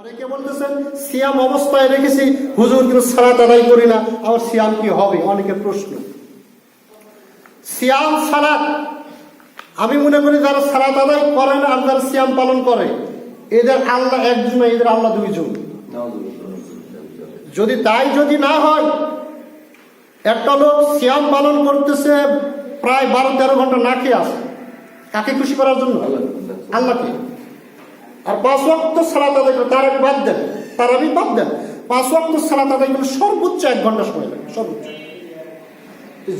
অনেকে বলতেছেন, সিয়াম অবস্থায় রেখেছি, হুজুর কিন্তু সালাত আদায় করি না। আমার সিয়াম কি হবে? অনেকের প্রশ্ন। সিয়াম সালাত, আমি মনে করি যারা সালাত আদায় করে না আর যারা সিয়াম পালন করে, এদের আল্লাহ একজন এদের আল্লাহ দুইজন যদি তাই যদি না হয়, একটা লোক সিয়াম পালন করতেছে, প্রায় বারো তেরো ঘণ্টা না খেয়ে আসে কাকে খুশি করার জন্য? আল্লাহকে। আর পাঁচ ওয়াক্ত সালাত আদায় করে তার বাদ দেন, তার আমি বাদ দেন। পাঁচ ওয়াক্ত সালাত আদায় করে সর্বোচ্চ এক ঘণ্টা সময় লাগে, সর্বোচ্চ।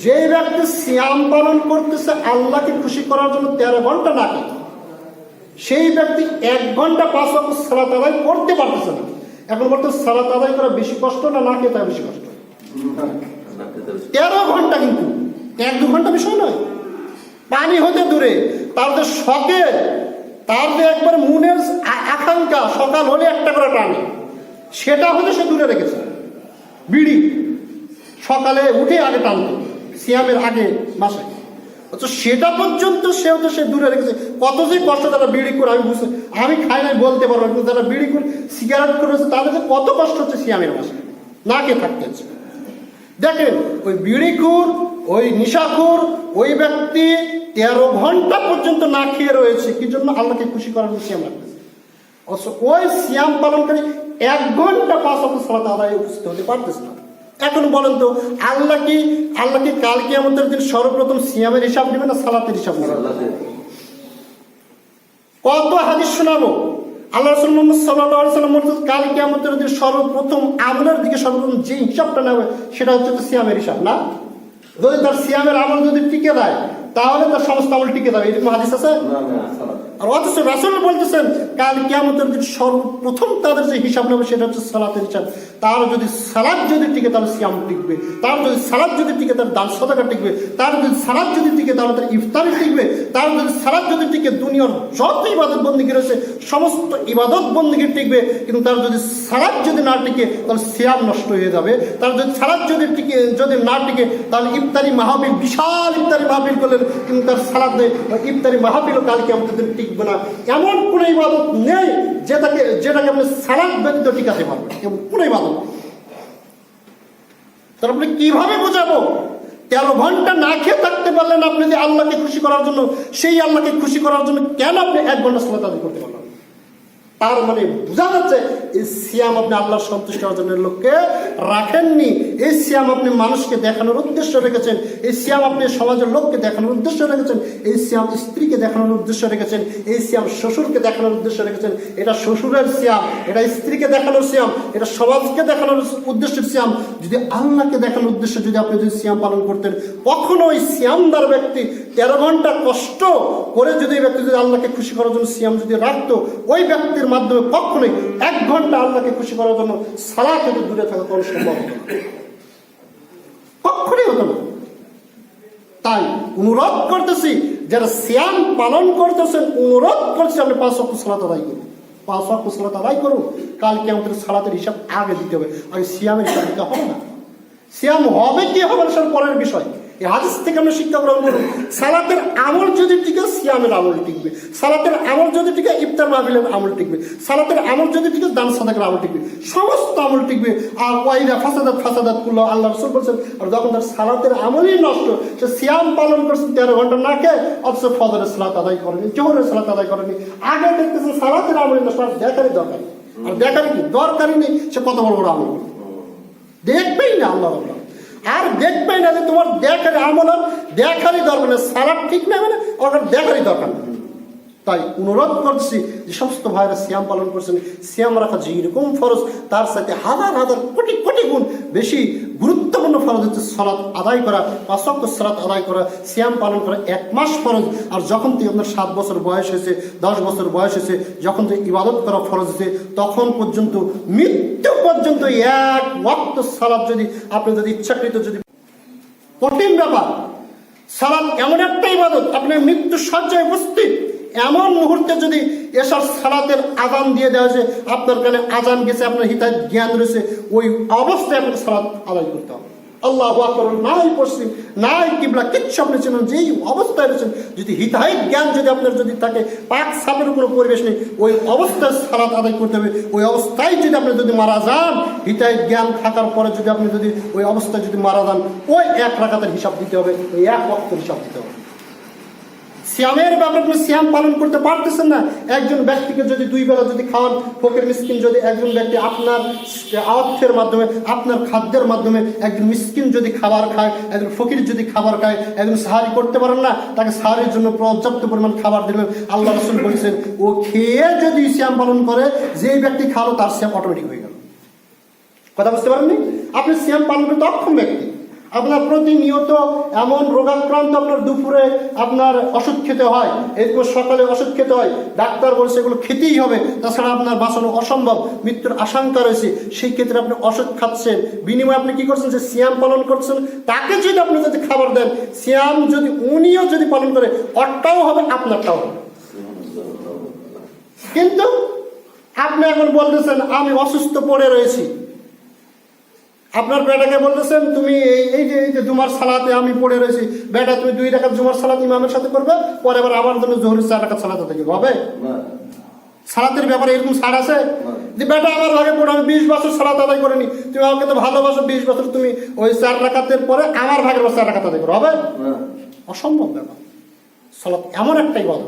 যে ব্যক্তি সিয়াম পালন করতেছে, আল্লাহকে খুশি করার জন্য তেরো ঘণ্টা না খেয়ে সেই ব্যক্তি এক ঘণ্টা পাঁচ ওয়াক্ত সালাত আদায় করতে পারতেছে না। এখন বলতে সালাত আদায় করা বেশি কষ্ট না না খেয়ে তার বেশি কষ্ট? তেরো ঘণ্টা কিন্তু, এক দু ঘণ্টা বিষয় নয়। পানি হতে দূরে, তার শখের তার যে একবার মনের আকাঙ্ক্ষা সকাল হলে একটা করে টানে, সেটা হতে সে দূরে রেখেছে। বিড়ি সকালে উঠে আগে টানতো, সিয়ামের আগে মাসে অথচ সেটা পর্যন্ত সে হতো সে দূরে রেখেছে। কত যে কষ্ট তারা বিড়ি করে, আমি বুঝতে আমি খাই নাই বলতে পারব কিন্তু তারা বিড়ি করে, সিগারেট করেছে তাদের কত কষ্ট হচ্ছে সিয়ামের মাসে না কে থাকতে হচ্ছে। দেখেন, ওই বিড়ি বিড়িখুর ওই নিশাখুর ওই ব্যক্তি তেরো ঘণ্টা পর্যন্ত না খেয়ে রয়েছে। কি জন্য? আল্লাহকে খুশি করার জন্য সিয়াম রাখতেছে অথচ ওই সিয়াম পালনকারী এক ঘণ্টা পাঁচ অক্ট সালাত আদায় উপস্থিত হতে পারতেছে না। এখন বলেন তো আল্লাহ কি আল্লাহ কি কালকে আমাদের দিন সর্বপ্রথম সিয়ামের হিসাব নেবে না সালাতের হিসাব নেবে কত হাদিস শোনাবো? আল্লাহ রসুল মোহাম্মদ সাল্লাহ সাল্লাম কালকে আমাদের দিন সর্বপ্রথম আমলের দিকে সর্বপ্রথম যে হিসাবটা নেবে সেটা হচ্ছে তো সিয়ামের হিসাব না? যদি তার সিয়ামের আমল যদি টিকে দেয় তাহলে তার সমস্ত আমল টিকে যাবে। এরকম হাদিস আছে? আর অথচ রাসুল বলতেছেন, কাল কিয়ামতের দিন সর্বপ্রথম তাদের যে হিসাব নেবে সেটা হচ্ছে সালাতের হিসাব। তার যদি সালাদ যদি টিকে তাহলে সিয়াম টিকবে। তার যদি সালাদ যদি টিকে তার দান সদাকা টিকবে। তার যদি সালাদ যদি টিকে তাহলে তার ইফতারি টিকবে। তার যদি সালাদ যদি টিকে দুনিয়ার যত ইবাদত বন্দীগী রয়েছে, সমস্ত ইবাদত বন্দীগী টিকবে। কিন্তু তার যদি সালাদ যদি না টিকে, তাহলে সিয়াম নষ্ট হয়ে যাবে। তার যদি সালাদ যদি টিকে, যদি না টিকে, তাহলে ইফতারি মাহবিল বিশাল ইফতারি মাহবিল করলেন। কিন্তু তার সালাদ নেই। ইফতারি মাহবিলও কালকে আমাদের দিন টিকবে না এমন কোনো ইবাদত নেই যেটাকে যেটাকে আপনি সালাদ ব্যতীত টিকাতে পারবেন। কোনো ইবাদত। তাহলে আপনি কীভাবে বোঝাবো? তেরো ঘণ্টা না খেয়ে থাকতে পারলেন আপনি যে আল্লাহকে খুশি করার জন্য, সেই আল্লাহকে খুশি করার জন্য কেন আপনি এক ঘণ্টা সালাত আদায় করতে পারলেন? তার মানে বোঝা যাচ্ছে, এই সিয়াম আপনি আল্লাহর সন্তুষ্ট অর্জনের লোককে রাখেননি এই সিয়াম আপনি মানুষকে দেখানোর উদ্দেশ্য রেখেছেন, এই সিয়াম আপনি সমাজের লোককে দেখানোর উদ্দেশ্য রেখেছেন, এই সিয়াম স্ত্রীকে দেখানোর উদ্দেশ্য রেখেছেন, এই সিয়াম শ্বশুরকে দেখানোর উদ্দেশ্য রেখেছেন, এটা শ্বশুরের সিয়াম, এটা স্ত্রীকে দেখানোর সিয়াম, এটা সমাজকে দেখানোর উদ্দেশ্যের সিয়াম যদি আল্লাহকে দেখানোর উদ্দেশ্যে যদি আপনি যদি সিয়াম পালন করতেন, কখনো ওই সিয়ামদার ব্যক্তি তেরো ঘণ্টা কষ্ট করে যদি এই ব্যক্তি যদি আল্লাহকে খুশি করার জন্য সিয়াম যদি রাখতো, ওই ব্যক্তির মাধ্যমে কখনোই এক ঘণ্টা আল্লাহকে খুশি করার জন্য সালা থেকে দূরে থাকা কোনো সম্ভব না। কখনোই হতো না। তাই অনুরোধ করতেছি, যারা শ্যাম পালন করতেছেন, অনুরোধ করছি আপনি পাঁচ অক্ষ সালাত আদায় করুন। পাঁচ অক্ষ সালাত আদায় করুন কালকে আমাদের সালাতের হিসাব আগে দিতে হবে। আমি সিয়ামের হিসাব দিতে হবে না। শ্যাম হবে কি হবে সেটা পরের বিষয়। এই হাদিস থেকে আমরা শিক্ষা গ্রহণ করুন সালাতের আমল যদি টিকে সিয়ামের আমল টিকবে, সালাতের আমল যদি টিকে ইফতার মাহফিলের আমল টিকবে, সালাতের আমল যদি টিকে দান সাদাকের আমল টিকবে, সমস্ত আমল টিকবে। আর ওয়াইরা ফাসাদাত ফাসাদাত করল আল্লাহ রসুল বলছেন, আর যখন তার সালাতের আমলই নষ্ট, সে সিয়াম পালন করছে, তেরো ঘণ্টা না খেয়ে, অথচ ফজরের সালাত আদায় করেনি, জোহরের সালাত আদায় করেনি। আগে দেখতেছে সালাতের আমলই নষ্ট, আর দেখারই দরকার। আর দেখারই কি? দরকারই নেই, সে কত বড় বড় আমল দেখবেই না আল্লাহ আল্লাহ আর দেখবেই না যে তোমার দেখার আমল দেখারই দরকার নেই। সারা ঠিক না মানে ওখানে দেখারই দরকার নেই। তাই অনুরোধ করছি যে সমস্ত ভাইরা সিয়াম পালন করছেন শ্যাম রাখা যেরকম ফরজ, তার সাথে হাজার হাজার কোটি কোটি গুণ বেশি গুরুত্বপূর্ণ ফরজ হচ্ছে সলাৎ আদায় করা পাঁচক্য সলাৎ আদায় করা শ্যাম পালন করা এক মাস ফরজ। আর যখন তুই আপনার সাত বছর বয়স হয়েছে, দশ বছর বয়স হয়েছে, যখন তুই ইবাদত করা ফরজ হয়েছে, তখন পর্যন্ত, মৃত্যু পর্যন্ত এক ওয়াক্ত সালাদ যদি আপনি যদি ইচ্ছাকৃত যদি কঠিন ব্যাপার সালাদ এমন একটা ইবাদত, আপনার মৃত্যু সজ্জায় উপস্থিত এমন মুহূর্তে যদি এসব সালাতের আজান দিয়ে দেওয়া হয়েছে, আপনার কানে আজান গেছে, আপনার হিতায় জ্ঞান রয়েছে, ওই অবস্থায় আপনাকে সালাদ আদায় করতে হবে। আল্লাহ আকবর, নাই পশ্চিম, নাই কিবলা, কিচ্ছু আপনি চেনেন যেই অবস্থায় রয়েছেন, যদি হিতাহিত জ্ঞান যদি আপনার যদি থাকে, পাক সাপের কোনো পরিবেশ নেই, ওই অবস্থায় সালাত আদায় করতে হবে। ওই অবস্থায় যদি আপনি যদি মারা যান হিতাহিত জ্ঞান থাকার পরে যদি আপনি যদি ওই অবস্থায় যদি মারা যান, ওই এক রাখাতের হিসাব দিতে হবে, ওই এক অক্টের হিসাব দিতে হবে। শ্যামের ব্যাপারে আপনি শ্যাম পালন করতে পারতেছেন না। একজন ব্যক্তিকে যদি দুই বেলা যদি খাওয়ান, ফকির মিসকিন যদি একজন ব্যক্তি আপনার অর্থের মাধ্যমে, আপনার খাদ্যের মাধ্যমে একজন মিসকিন যদি খাবার খায়, একজন ফকির যদি খাবার খায়, একজন সাহারি করতে পারেন না, তাকে সাহারির জন্য পর্যাপ্ত পরিমাণ খাবার দিলেন আল্লাহ রসুল বলেছেন, ও খেয়ে যদি শ্যাম পালন করে, যেই ব্যক্তি খাওয়ালো তার শ্যাম অটোমেটিক হয়ে গেল। কথা বুঝতে পারেননি? আপনি শ্যাম পালন করতে অক্ষম ব্যক্তি। আপনার প্রতিনিয়ত এমন রোগাক্রান্ত আপনার দুপুরে আপনার ওষুধ খেতে হয়, এরপর সকালে ওষুধ খেতে হয়, ডাক্তার বলছে এগুলো খেতেই হবে, তাছাড়া আপনার বাঁচানো অসম্ভব, মৃত্যুর আশঙ্কা রয়েছে। সেই ক্ষেত্রে আপনি ওষুধ খাচ্ছেন, বিনিময়ে আপনি কি করছেন যে সিয়াম পালন করছেন? তাকে যদি আপনি যদি খাবার দেন, সিয়াম যদি উনিও যদি পালন করে অরটাও হবে, আপনারটাও হবে। কিন্তু আপনি এখন বলতেছেন, আমি অসুস্থ পড়ে রয়েছি। আপনার বেটাকে বলতেছেন তুমি এই এই যে এই যে জুমার সালাতে আমি পড়ে রয়েছি বেটা তুমি দুই টাকা জুমার সালাত ইমামের সাথে করবে পরে আবার আমার জন্য জোহরের চার টাকা সালাতে থেকে হবে? সালাতের ব্যাপারে এরকম ছাড় আছে? যে বেটা আমার ভাগে পড়ে আমি বিশ বছর সালাত আদায় করিনি তুমি আমাকে তো ভালোবাসো বিশ বছর তুমি ওই চার রাকাতের পরে আমার ভাগের চার রাকাত আদায় করো হবে? অসম্ভব ব্যাপার। সালাত এমন একটাই বল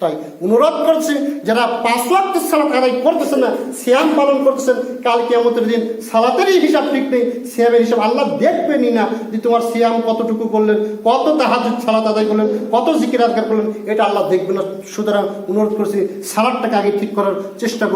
তাই অনুরোধ করছি, যারা পাঁচ লাখ সালাত আদায় করতেছেন না শ্যাম পালন করতেছেন, কাল কেমতের দিন সালাতেরই হিসাব ঠিক নেই শ্যামের হিসাব আল্লাহ দেখবেনই না যে তোমার শ্যাম কতটুকু করলেন, কত তাহাজ সালাত আদায় করলেন, কত জিকির আদায় করলেন, এটা আল্লাহ দেখবে না। সুতরাং অনুরোধ করছি, সালাদটাকে আগে ঠিক করার চেষ্টা